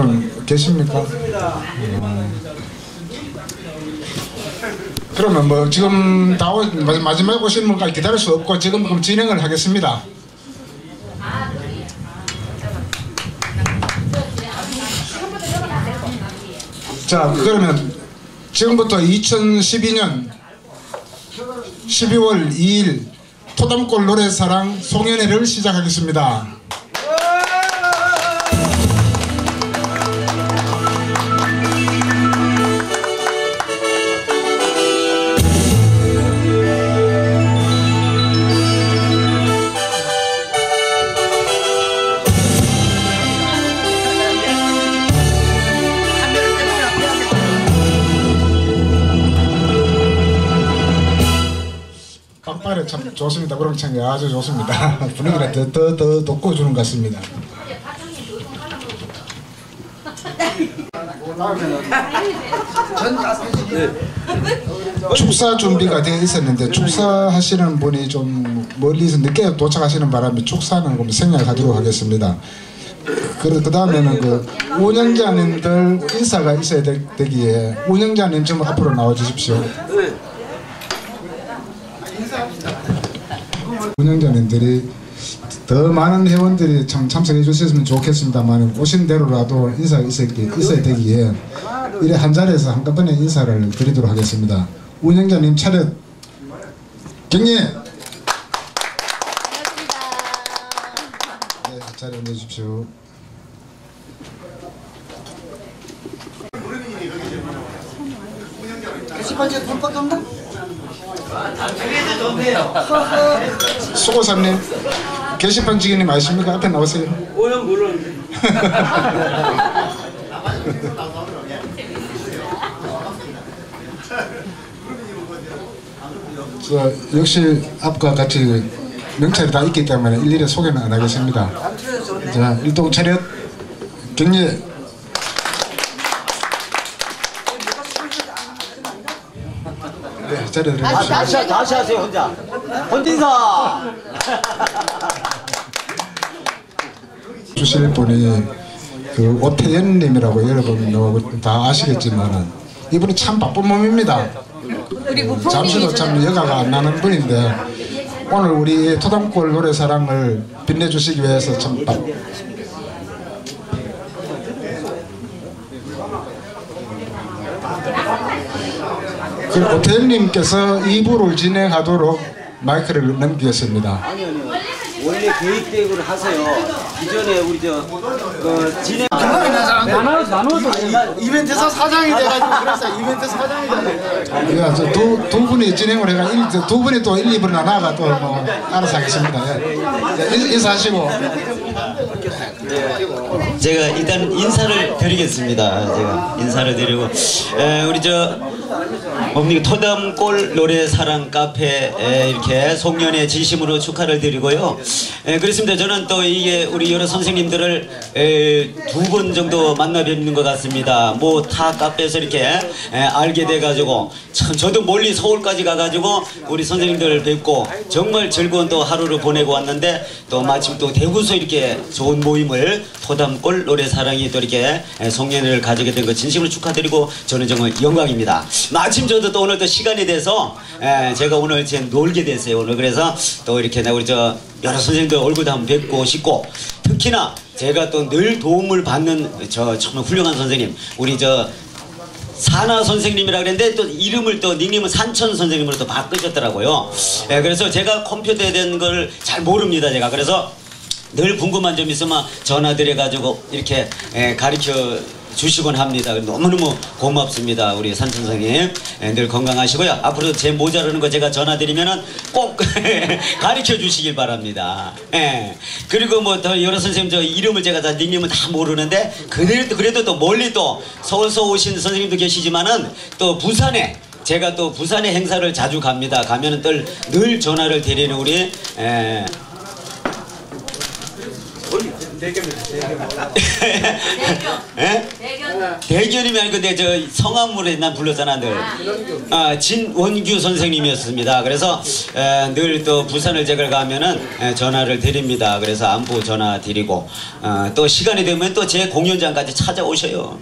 분 계십니까? 음. 그러면 뭐 지금 다 오, 마지막에 오신 분까지 기다릴 수 없고 지금 그럼 진행을 하겠습니다. 자 그러면 지금부터 2012년 12월 2일 토담골 노래사랑 송년회를 시작하겠습니다. 좋습니다. 그럼창이 아주 좋습니다. 분위기가 더, 더, 더 돋궈주는 것 같습니다. 축사 준비가 되어 있었는데 축사하시는 분이 좀 멀리서 늦게 도착하시는 바람에 축사는 좀 생략하도록 하겠습니다. 그, 그 다음에는 그 운영자님들 인사가 있어야 되, 되기에 운영자님 좀 앞으로 나와 주십시오. 운영자님들이 더 많은 회원들이 참 참석해 주셨으면 좋겠습니다만 오신 대로라도 인사가 있어야, 있어야 되기에 이래 한 자리에서 한꺼번에 인사를 드리도록 하겠습니다. 운영자님 차렷 경례 네, 자리 옮겨주십시오. 게시판 수고사님 게시판 직원님 아십니까? 앞에 나오세요. 오형 물론 저 역시 앞과 같이 명찰이 다 있기 때문에 일일이 소개는 안 하겠습니다. 자, 일동 차렷 경례 네, 자리 드리십시오. 다시 다시 하세요 혼자. 혼인사. 주실 분이 그 오태연님이라고 여러분 뭐다 아시겠지만은 이분이 참 바쁜 몸입니다. 잠시도 참 여가가 안 나는 분인데 오늘 우리 토담골 노래사랑을 빛내주시기 위해서 참 바, 그 오태연님께서 2부를 진행하도록 마이크를 넘기겠습니다. 아니 아니. 원래 계획대로 하세요. 기존에 우리 저 그 진행. 나눠 나눠서 이벤트에서 사장이 돼가지고 그랬어 이벤트 사장이 돼가지고 예, 저두 두 분이 진행을 해가 일, 저두 분이 또 1, 2분 나가가 또 뭐 알아서 하겠습니다. 예. 예, 인사하시고 제가 일단 인사를 드리겠습니다. 제가 인사를 드리고 에, 우리 저 뭡니까 토담골 노래 사랑 카페 에, 이렇게 송년회 진심으로 축하를 드리고요. 에, 그렇습니다. 저는 또 이게 우리 여러 선생님들을 두 번 정도 만나 뵙는 것 같습니다. 뭐 타 카페에서 이렇게 에, 알게 돼가지고 참 저도 멀리 서울까지 가가지고 우리 선생님들 뵙고 정말 즐거운 또 하루를 보내고 왔는데 또 마침 또 대구서 이렇게 좋은 모임을 토담골 노래 사랑이 또 이렇게 에, 송년회를 가지게 된 거 진심으로 축하드리고 저는 정말 영광입니다. 마침 저도 또 오늘 또 시간이 돼서 에, 제가 오늘 제 놀게 됐어요 오늘 그래서 또 이렇게 나 우리 저 여러 선생님들 얼굴도 한번 뵙고 싶고 특히나 제가 또 늘 도움을 받는 저 정말 훌륭한 선생님 우리 저 사나 선생님이라 그랬는데 또 이름을 또 닉네임은 산천 선생님으로 또 바꾸셨더라고요. 예, 그래서 제가 컴퓨터에 대한 걸 잘 모릅니다. 제가 그래서 늘 궁금한 점 있으면 전화드려 가지고 이렇게 예, 가르쳐 주시곤 합니다. 너무너무 고맙습니다. 우리 산천 선생님. 예, 늘 건강하시고요. 앞으로 제 모자르는 거 제가 전화드리면은 꼭 가르쳐 주시길 바랍니다. 예. 그리고 뭐 더 여러 선생님 저 이름을 제가 다 닉네임은 다 모르는데 그래도 그래도 또 멀리 또 서울서 오신 선생님도 계시지만은 또 부산에 제가 또 부산에 행사를 자주 갑니다. 가면은 늘, 늘 전화를 드리는 우리 에, 예? 대견님이 아니고 내저 성함으로 난 불렀잖아 늘. 아 진원규 선생님이었습니다. 그래서 늘 또 부산을 제가 가면은 에, 전화를 드립니다. 그래서 안부 전화 드리고 어, 또 시간이 되면 또 제 공연장까지 찾아오셔요.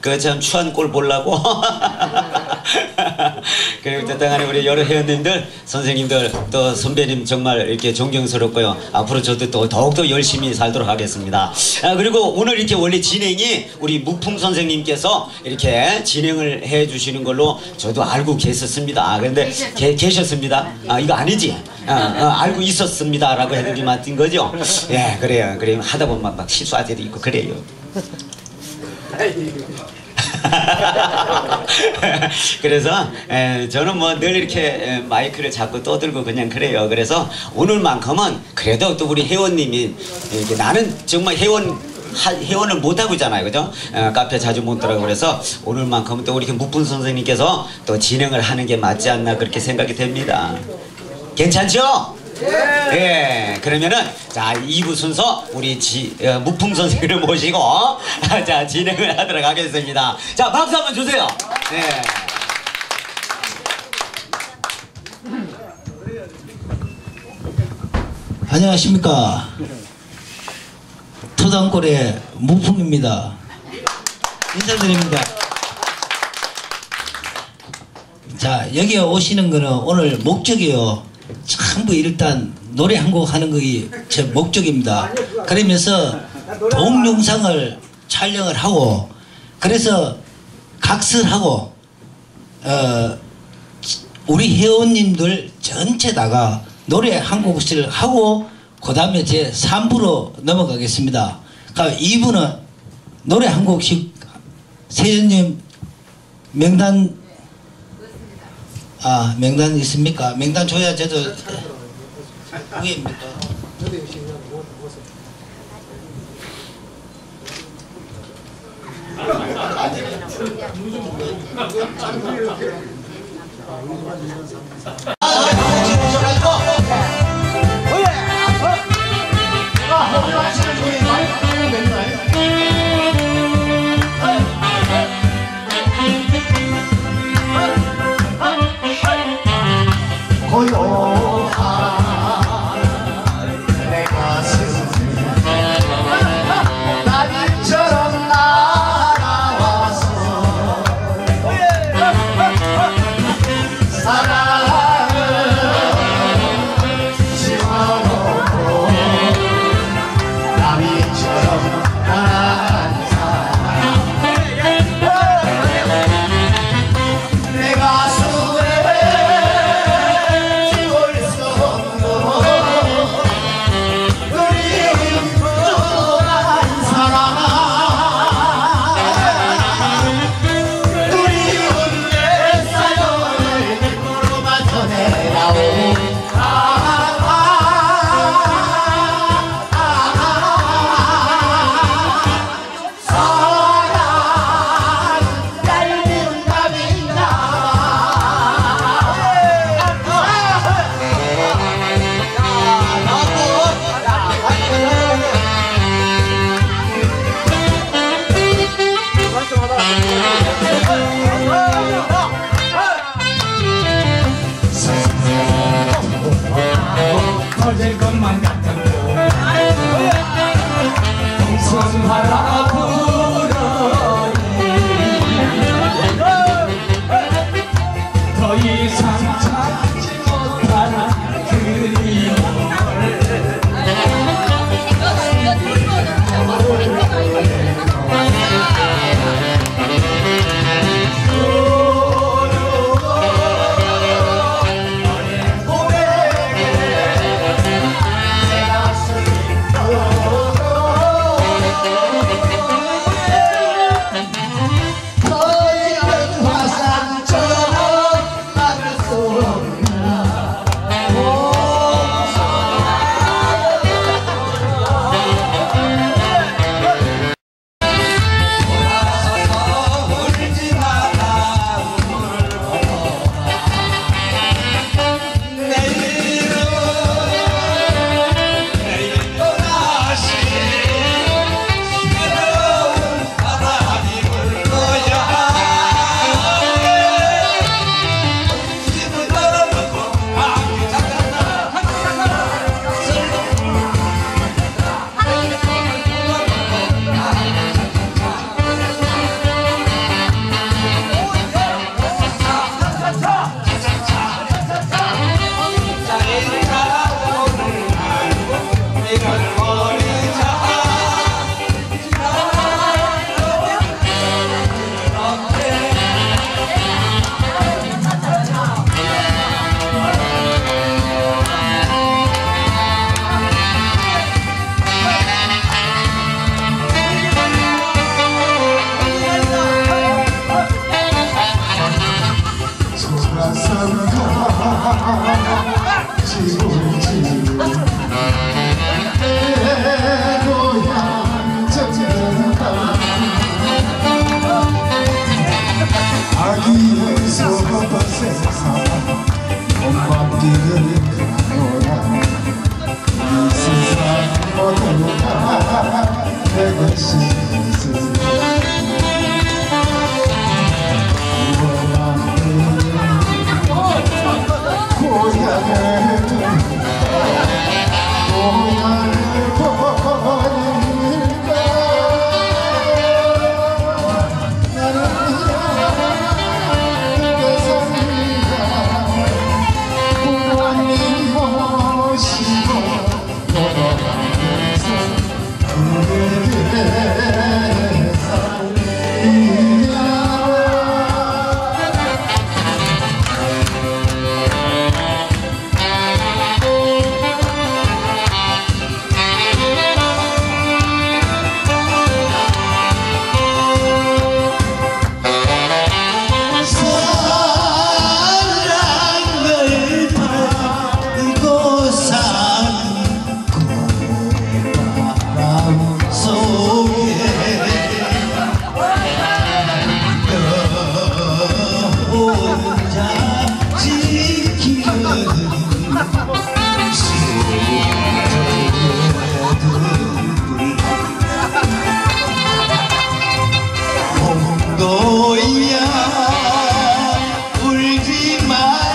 그 참 추한 꼴 보려고. 그리고 뜻당하는 우리 여러 회원님들, 선생님들, 또 선배님 정말 이렇게 존경스럽고요. 앞으로 저도 또 더욱더 열심히 살도록 하겠습니다. 아, 그리고 오늘 이렇게 원래 진행이 우리 무풍 선생님께서 이렇게 진행을 해 주시는 걸로 저도 알고 계셨습니다. 아, 근데 계, 계셨습니다. 아, 이거 아니지? 아, 아, 알고 있었습니다. 라고 해드리 맞은 거죠? 예, 그래요. 그래요. 하다 보면 막 실수할 때도 있고 그래요. 그래서 에, 저는 뭐 늘 이렇게 에, 마이크를 잡고 떠들고 그냥 그래요. 그래서 오늘만큼은 그래도 또 우리 회원님이 이렇게 나는 정말 회원 하, 회원을 못 하고 있잖아요, 그죠? 어, 카페 자주 못 들어가고 그래서 오늘만큼은 또 우리 무분 선생님께서 또 진행을 하는 게 맞지 않나 그렇게 생각이 됩니다. 괜찮죠? 예, 그러면은 자 2부 순서 우리 지, 어, 무풍 선생님을 모시고 자 진행을 하도록 하겠습니다. 자 박수 한번 주세요. 네. 안녕하십니까 토당골의 무풍입니다 인사드립니다 자 여기 오시는 거는 오늘 목적이요 전부 일단 노래 한 곡 하는 것이 제 목적입니다 그러면서 동영상을 촬영을 하고 그래서 각설하고 어 우리 회원님들 전체다가 노래 한 곡을 하고 그 다음에 제 3부로 넘어가겠습니다. 그러니까 2부는 노래 한 곡씩 세연님 명단 아 명단 있습니까? 명단 줘야 저도 위입니까? 나 울